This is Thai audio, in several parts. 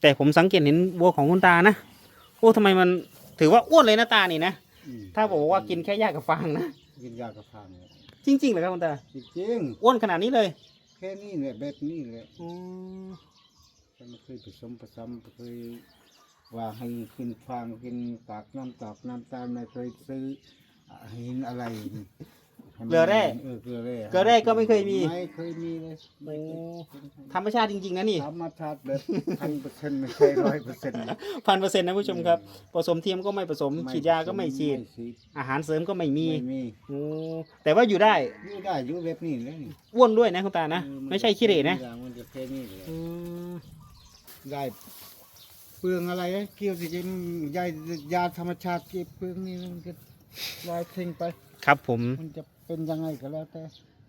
แต่ผมสังเกตเห็นวัวของคุณตานะโอ้ทำไมมันถือว่าอ้วนเลยนะตานี่นะอืมถ้าบอกว่ากินแค่หญ้ากับฟางนะกินยากระพังเนี่ยจริงๆเหรอครับคุณตาจริงอ้วนขนาดนี้เลยๆแค่นี้แหละแบบนี้แหละอืมฉันไม่เคยผสมผสมเคยว่าให้กินฟางกินตากน้ำตากน้ำตาลไม่เคยซื้อหินอะไร ให้มันเกลือแร่เออเกลือแร่เกลือแร่ก็ไม่เคยมี ไม่เคยมีเลยโอ้ธรรมชาติจริงๆนะนี่ธรรมชาติแบบพันเปอร์เซ็นต์ไม่ใช่ร้อยเปอร์เซ็นต์พันเปอร์เซ็นต์นะผู้ชมครับ ผสมเทียมก็ไม่ผสม ฉีดยาก็ไม่ฉีดฉีด อาหารเสริมก็ไม่มีไม่มีโอ้แต่ว่าอยู่ได้ อยู่ได้อยู่แบบนี้เลยนี่อ้วนด้วยนะคุณตานะ เออไม่ใช่ขี้เหร่นะมันจะแค่นี้เลยอืมได้เปลืองอะไรอะเกี่ยวสิจะยายาธรรมชาติเก็บเปลืองนี่มันก็ลอยทิ้งไป ครับผม มันจะ เป็นยังไงก็แล้วแต่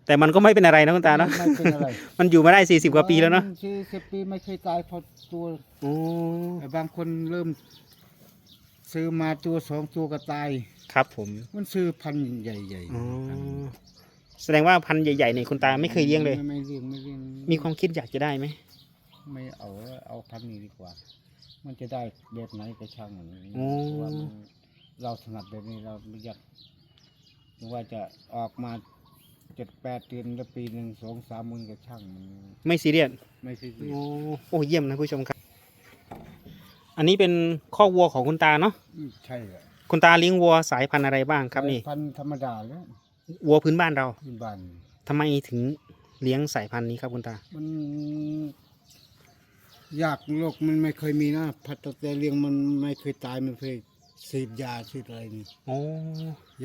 แต่มันก็ไม่เป็นอะไรนะคุณตาเนาะ ไม่เป็นอะไร มันอยู่มาได้สี่สิบกว่าปีแล้วเนาะสี่สิบปีไม่เคยตายเพราะตัวโอ้แต่บางคนเริ่ม ซื้อมาตัวสองตัวก็ตาย ครับผม มันซื้อพันธุ์ใหญ่อ๋อแสดงว่าพันธุ์ใหญ่ๆเนี่ยคุณตาไม่เคยเลี้ยงเลยไม่ไม่เลี้ยงไม่เลี้ยงมีความคิดอยากจะได้ไหมไม่เอาเอาพันธุ์นี้ดีกว่า มันจะได้แบบไหนก็ช่างมันโอ้เพราะว่ามันเราถนัดแบบนี้เราไม่อยาก ว่าจะออกมาเจ็ดแปดเดือนแล้วปีหนึ่งสองสามหมื่นก็ช่างมันไม่ซีเรียสไม่ซีเรียโอ้สโอ้เยี่ยมนะผู้ชมครับ อันนี้เป็นข้อกวัวของคุณตาเนาะอืมใช่แหละคุณตาเลี้ยงวัวสายพันธุ์อะไรบ้างครับนี่พันธุ์ธรรมดาแล้ววัวพื้นบ้านเราที่บ้านทำไมถึงเลี้ยงสายพันธุ์นี้ครับคุณตา มัน ยากโลกมันไม่เคยมีนะพัดแต่เลี้ยงมันไม่เคยตายไม่เคย ฉีดยาฉีดอะไรนี่โอ้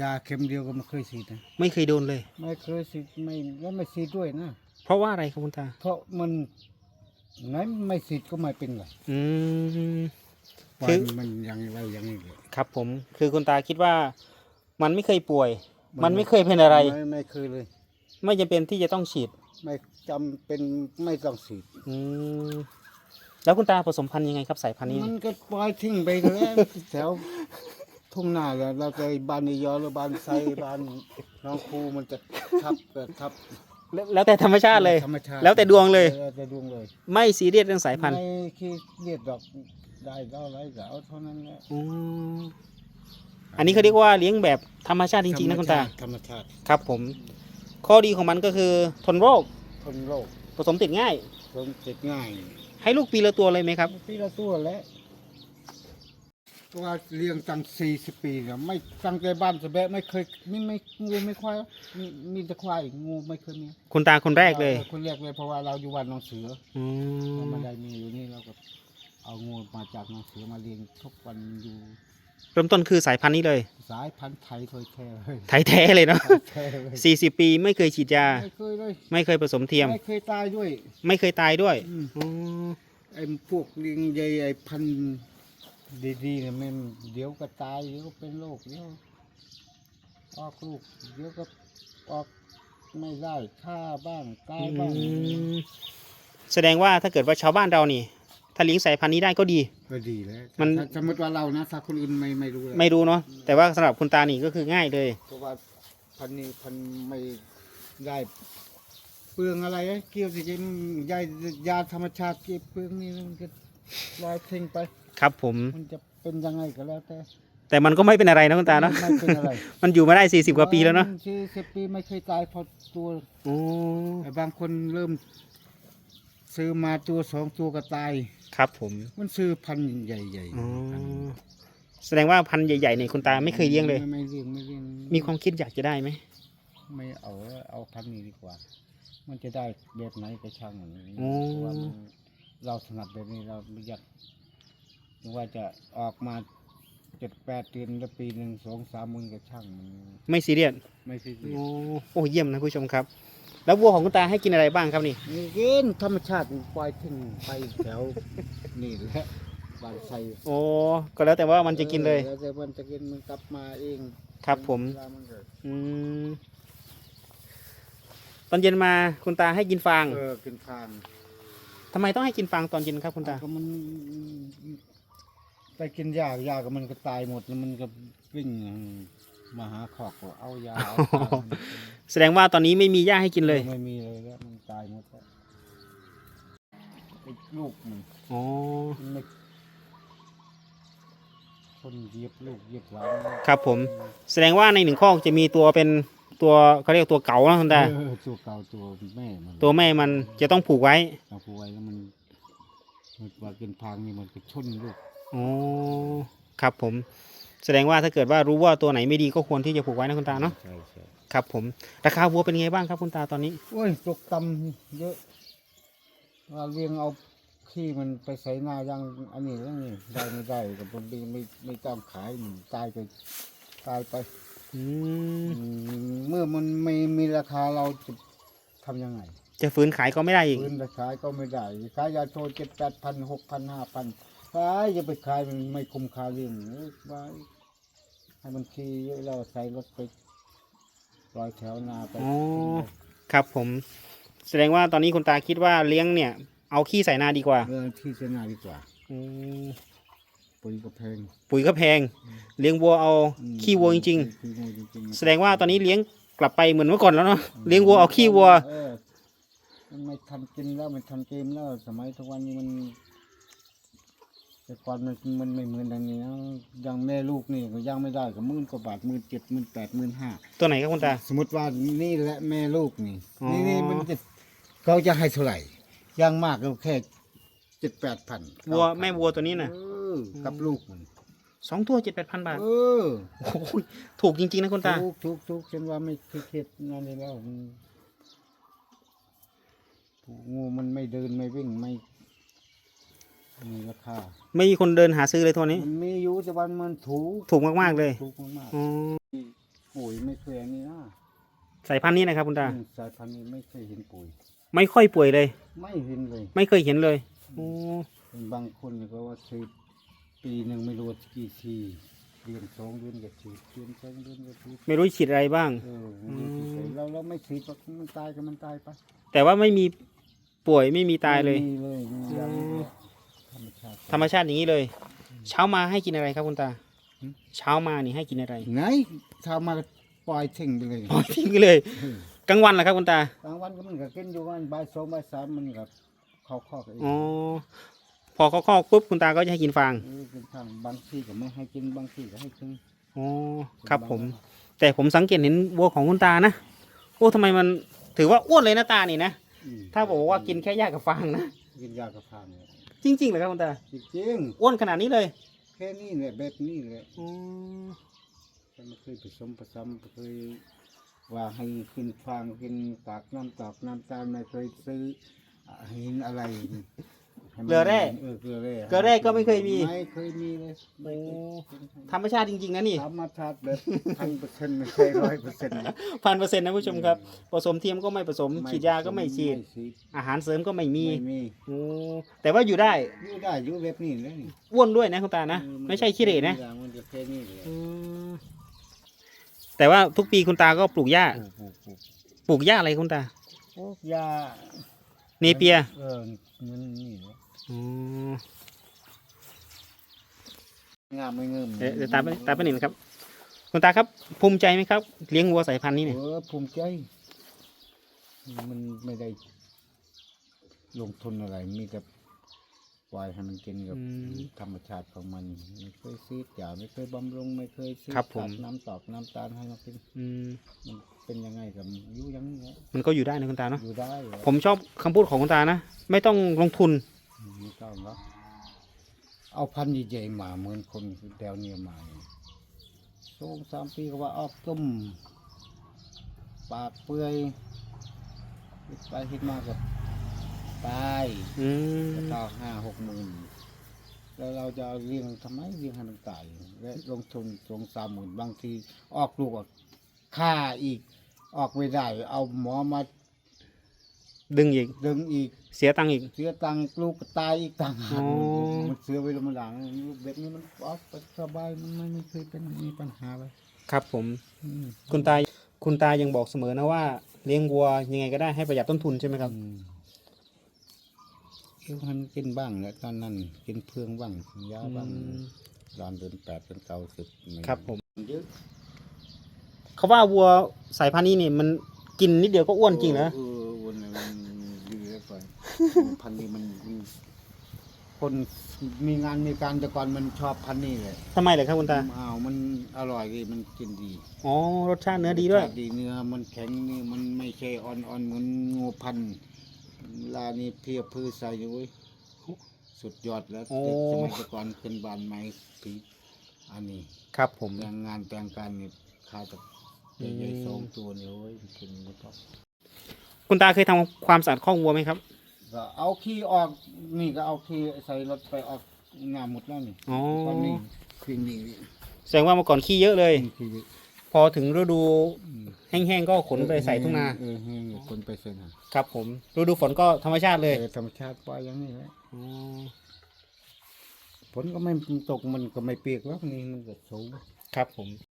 ยาเข็มเดียวก็ไม่เคยฉีดนะไม่เคยโดนเลย ไม่เคยฉีดไม่แล้วไม่ฉีดด้วยนะเพราะว่าอะไรครับคุณตา เพราะมันไหนไม่ฉีดก็ไม่เป็นไรอืมปล่อคืยอมันยังไรอย่างนี้เลยครับผม คือคุณตาคิดว่า มันไม่เคยป่วย มันไม่เคยเป็นอะไรไม่ไม่เคยเลย ไม่จำเป็นที่จะต้องฉีด ไม่จำเป็นไม่ต้องฉีด อืม แล้วคุณตาผสมพันธุ์ยังไงครับสายพันธุ์นี้มันก็ปล่อยทิ้งไปแล้วแถวทุ่งนาแล้วเราจะบ้านนยอหรือบ้านไซบ้านน้องครูมันจะทับก็ทับแล้วแล้วแต่ธรรมชาติเลย ธรรมชาติแล้วแต่ดวงเลย แล้วแต่ดวงเลยไม่ซีเรียสเรื่องสายพันธุ์ไม่คิดเรียดดอกได้เท่าไรก็เอาเท่านั้นแหละอืมอันนี้เขาเรียกว่าเลี้ยงแบบธรรมชาติจริงๆนะคุณตา ธรรมชาติครับผม ข้อดีของมันก็คือทนโรคทนโรค ผสมติดง่ายทนติดง่าย ให้ลูกปีละตัวเลยไหมครับ ปีละตัวแล้วตัวเลี้ยงตั้งสี่สิบปีแล้วไม่ตั้งแต่บ้านสะแบะไม่เคยไม่ไม่งูไม่ควายมีมีแต่ควายงูไม่เคยมีคุณตาคนแรกเลยออคนแรกเลยเพราะว่าเราอยู่บ้านหน้องเสืออืเรามมาได้มีอยู่นี่เราก็เอางูมาจากหน้องเสือมาเลี้ยงทุกวันอยู่ เริ่มต้นคือสายพันธุ์นี้เลย สายพันธุ์ไทยเคยแท้เลยไทยแท้เลยเนาะไทยแท้เลยสี่สิบปีไม่เคยฉีดยา ไม่เคยเลยไม่เคยผสมเทียม ไม่เคยตายด้วยไม่เคยตายด้วยอืมอืมไอ้พวกเลี้ยงใหญ่ไอ้พันธุ์ดีๆเนี่ยมันเดี๋ยวก็ตายเดี๋ยวก็เป็นโรคเดี๋ยวออกลูกเดี๋ยวก็ออกไม่ได้ฆ่าบ้างตายบ้างอืมแสดงว่าถ้าเกิดว่าชาวบ้านเรานี่ ถ้าเลี้ยงสายพันธุ์นี้ได้ก็ดี ก็ดีแล้วมัน ถ้าสมมติว่าเรานะถ้าคนอื่นไม่ไม่รู้เลยไม่รู้เนาะแต่ว่าสำหรับคุณตานี่ก็คือง่ายเลย เพราะว่าพันธุ์นี้พันธุ์ไม่ได้ เปลืองอะไรอะเกี่ยวสิจะยายาธรรมชาติเก็บเปลืองนี่มันก็ลอยทิ้งไป ครับผม มันจะเป็นยังไงก็แล้วแต่แต่มันก็ไม่เป็นอะไรนะคุณตาเนาะ ไม่เป็นอะไร มันอยู่มาได้สี่สิบกว่าปีแล้วเนาะสี่สิบปีไม่เคยตายเพราะตัวโอ้ แต่บางคนเริ่ม ซื้อมาตัวสองตัวก็ตาย ครับผมมันซื้อพันธุ์ใหญ่อ๋อๆพันธุ์แสดงว่าพันธุ์ใหญ่ๆเนี่ยคุณตาไม่เคยเลี้ยงเลย ไม่ไม่เลี้ยงไม่เลี้ยงมีความคิดอยากจะได้ไหมไม่เอาเอาพันธุ์นี้ดีกว่า มันจะได้แบบไหนก็ช่างมันโอ้เพราะว่ามันเราถนัดแบบนี้เราไม่อยากว่าจะออกมาเจ็ดแปดเดือนแล้วปีหนึ่งสองสามหมื่นก็ช่างมันไม่ซีเรียสไม่ซีเรียโอ้สโอ้เยี่ยมนะผู้ชมครับ แล้ววัวของคุณตาให้กินอะไรบ้างครับนี่ นี่กินธรรมชาติปล่อยทิ้งไปแถว นี่แหละบางไทรโอ้ก็แล้วแต่ว่ามันจะกินเลย ออแล้วแต่มันจะกินมันกลับมาเองครับผม เวลามันเกิดอืมตอนเย็นมาคุณตาให้กินฟางเออกินฟางทำไมต้องให้กินฟางตอนเย็นครับคุณตา ก็มันไปกินยายาก็มันก็ตายหมดแล้วมันก็วิ่ง มาหาขอกก็เอายาเอาฟางมันแสดงว่าตอนนี้ไม่มีหญ้าให้กินเลยไม่มีเลยแล้วมันตายหมดแล้วไอ้ลูกมันอ๋อมันไม่คนเหยียบลูกเหยียบหลานครับผม แสดงว่าในหนึ่งข้อกจะมีตัวเป็นตัวเขาเรียกตัวเก๋านะคุณตาเออตัวเก่าตัวแม่มันตัวแม่มันจะต้องผูกไว้เอาผู้ไว้แล้วมันมันว่ากินพางนี่มันก็ชนลูก อ๋อครับผม แสดงว่าถ้าเกิดว่ารู้ว่าตัวไหนไม่ดีก็ควรที่จะผูกไว้นะคุณตาเนาะใช่ใช่ครับ ผมราคาวัวเป็นไงบ้างครับคุณตาตอนนี้ โอ้ยตกต่ำเยอะว่าเลี้ยงเอาขี้มันไปใส่หน้ายังอันนี้แล้วนี่ได้ไม่ได้กับบนดีไม่ไม่ต้องขายนี่ตายไปตายไปอืมอืมเมื่อมันไม่มีราคาเราจะทำยังไงจะฝืนขายก็ไม่ได้อีก พื้นราคายก็ไม่ได้ขายยาโทษเจ็ดแปดพันหกพันห้าพัน ขายจะไปขายมันไม่คุ้มค่าเลี้ยงเอ้ยไว้ให้มันขี่เยอะเราใส่รถไปลอยแถวนาไปอ๋อครับผม แสดงว่าตอนนี้คุณตาคิดว่าเลี้ยงเนี่ย เอาขี้ใส่นาดีกว่าเออที่เสนาดีกว่าอืมปุ๋ยก็แพงปุ๋ยก็แพง เลี้ยงวัวเอาอืมขี้วัวจริง ขี้วัวจริงๆ แสดงว่าตอนนี้เลี้ยงกลับไปเหมือนเมื่อก่อนแล้วเนาะเลี้ยงวัวเอาขี้วัว เออมันไม่ทันกินแล้วมันทันเกมแล้ว สมัยทุกวันนี้มัน แต่ก่อนมันมันไม่เหมือนดังนี้นะอยังแม่ลูกนี่ก็ยังไม่ได้ก็หมื่นกว่าบาทหมื่นเจ็ดหมื่นแปดหมื่นห้าตัวไหนครับคุณตา สมมติว่านี่แหละแม่ลูกนี่อ๋อ นี่นี่มันจะเขาจะให้เท่าไหร่อยังมากก็แค่เจ็ดแปดพันวัวแม่วัวตัวนี้น่ะเออกับลูกมันสองตัวเจ็ดแปดพันบาทเออโอ้โหถูกจริงๆนะคุณตา ทุกทุกทุกฉันว่าไม่เครียดนั่นเลยแล้วมันงูมันไม่เดินไม่วิ่งไม่ มีราคาไม่มีคนเดินหาซื้อเลยตัวนี้ มันมีอยู่แต่วันมันถูกถูกมากๆเลยถูกมากอ๋อๆปุ๋ยไม่เคยอันนี้นะสายพันธุ์นี้นะครับคุณตา อืมสายพันธุ์นี้ไม่เคยเห็นปุ๋ย ไม่ค่อยป่วยเลย ไม่เห็นเลยไม่เคยเห็นเลยอ๋อบางคนเนี่ยก็ว่าซื้อปีหนึ่งไม่รู้ว่ากี่ทีเดือนสองเดือนก็ฉีดเดือนสองเดือนก็ฉีดไม่รู้ฉีดอะไรบ้าง เออไม่รู้กี่ทีเราเราไม่ฉีดหรอกมันตายก็มันตายไปแต่ว่าไม่มีป่วยไม่มีตายเลย ไม่มีเลยมีอย่างเดียวธ รรมชาติ ธรรมชาติอย่างนี้เลย เช้ามาให้กินอะไรครับคุณตา หืม เช้ามานี่ให้กินอะไรไหนชาวมาปล่อยทิ้งไปเลยปล่อยทิ้งไปเลยกลางวันล่ะครับคุณตา กลางวันก็มันก็กินอยู่วันบ่ายสองบ่ายสามมันก็เข้าคอกเองอ๋อ พอเขาคอกปุ๊บคุณตาก็จะให้กินฟาง เออกินข้างบางที่ก็ไม่ให้กินบางที่ก็ให้กินอ๋อ ครับผม แต่ผมสังเกตเห็นวัวของคุณตานะ โอ้ทำไมมันถือว่าอ้วนเลยนะตานี่นะ อืมถ้าบอกว่ากินแค่หญ้ากับฟางนะ กินยากระพานเนี่ย จริงๆเหรอครับคุณตาจริงอ้วนขนาดนี้เลยๆแค่นี้แหละแบบนี้แหละอ๋อฉันไม่เคยผสมผสมเคยว่าให้กินฟางกินตากน้ำตากน้ำตาลไม่เคยซื้ออ่าหินอะไร ให้มันเกลือแร่เออเกลือแร่เกลือแร่ก็ไม่เคยมี ไม่เคยมีเลยไม่เคยธรรมชาติจริงๆนะนี่ ธรรมชาติแบบพันเปอร์เซ็นต์ไม่ใช่ร้อยเปอร์เซ็นต์ พันเปอร์เซ็นต์นะผู้ชมครับ ผสมเทียมก็ไม่ผสม ฉีดยาก็ไม่ฉีดฉีดอาหารเสริมก็ไม่มีไม่มีโอ้แต่ว่าอยู่ได้ อยู่ได้อยู่แบบนี้เลยนี่อ้วนด้วยนะคุณตานะ เออไม่ใช่ขี้เหร่นะอย่างมันจะแค่นี้เลยอืมแต่ว่าทุกปีคุณตาก็ปลูกหญ้า ปลูกปลูกปลูกปลูกหญ้าอะไรคุณตาปลูกยา เนเปีย เออ เงินนี่แหละอ๋องามไม่เงิมเดี๋ยวเดี๋ยวตามไปตามไปหนึ่งนะครับ คุณตาครับ ภูมิใจไหมครับ เลี้ยงวัวสายพันธุ์นี้เนี่ยเออภูมิใจ มันไม่ได้ ลงทุนอะไรมีแต่ ปล่อยให้มันกินกับธรรมชาติของมันไม่เคยซีดยาไม่เคยบำรุงไม่เคยซีดตัดน้ำตอกน้ำตาลให้มันกินอืมมันเป็นยังไงกับอยู่อยังนี้แหละมันก็อยู่ได้นะคุณตาเนาะอยู่ได้เหรอผมชอบคำพูดของคุณตานะ ไม่ต้องลงทุน ไม่ต้องหรอกเอาพันธุ์ใหญ่ๆมาเหมือนคนแถวเนี้มาเนี่ยสองสามปีก็ว่าออกตุ้มปากเปื่อยคิดไปคิดมากับ ตายอืมก็ต่อห้าหกหมื่นแล้วเราจะเอาเลี้ยงทำไมเลี้ยงให้มันตายและลงทุนสองสามหมื่นบางทีออกลูกออกค่าอีก ออกไม่ได้ เอาหมอมาดึงอีก ดึงอีก เสียตังค์อีก เสียตังค์ลูกก็ตายอีกตังค์อ๋อ มันเสียไปแล้วมันหลังลูกแบบนี้มันออกไปสบายมันไม่เคยเป็นมีปัญหาเลยครับผม อืมคุณตา คุณตายังบอกเสมอนะว่าเลี้ยงวัวยังไงก็ได้ให้ประหยัดต้นทุนใช่ไหมครับ อืม คือมันกินบ้างแหละตอนนั้นกินเพื่องบ้างยาบ้างอืมตอนเดือนแปดเป็นเก้าสิบไครับผมเยอะเขาว่าวัวสายพันธุ์นี้เนี่ยมันกินนิดเดียวก็อ้วนจริงเหรอเออวันนี้มันดีแล้วไปพันธุ์นี้มันมันคนมีงานมีการแต่ก่อนมันชอบพันธุ์นี่เลยทำไมเหรอครับคุณตาอ้าวมันอร่อยดีมันกินดีอ๋อรสชาติเนื้อดีด้วยรสชาติดีเนื้อมันแข็งนี่มันไม่ใช่อ่อนๆเหมือนงูพันธุ์เว ลานี้เพียพืชใส่อยู่เว้ยสุดยอดแล้วโอ้ สมัยแต่ก่อนขึ้นบานไม้ผีอันนี้ครับผมแต่งงานแต่งการนี่ข้าจะอืมใหญ่ๆสองตัวเนี่ยโอ้ยกินไม่ต้องคุณตาเคยทำความสะอาดข้อกวัวไหมครับ ก็เอาขี้ออกนี่ก็เอาขี้ใส่รถไปออกงานหมดแล้วนี่อ๋อ ตอนนี้ขี้นี่แสดงว่าเมื่อก่อนขี้เยอะเลย ขี้พอถึงฤดู แห้งๆก็ขนไปใส่ทุ่งนาเออแห้งๆคนไปใส่นาครับ ผมฤดูฝนก็ธรรมชาติเลยเออธรรมชาติปล่อยอย่างนี้แหละอ๋อฝนก็ไม่ตกมันก็ไม่เปียกแล้วนี่มันก็สูง ครับผม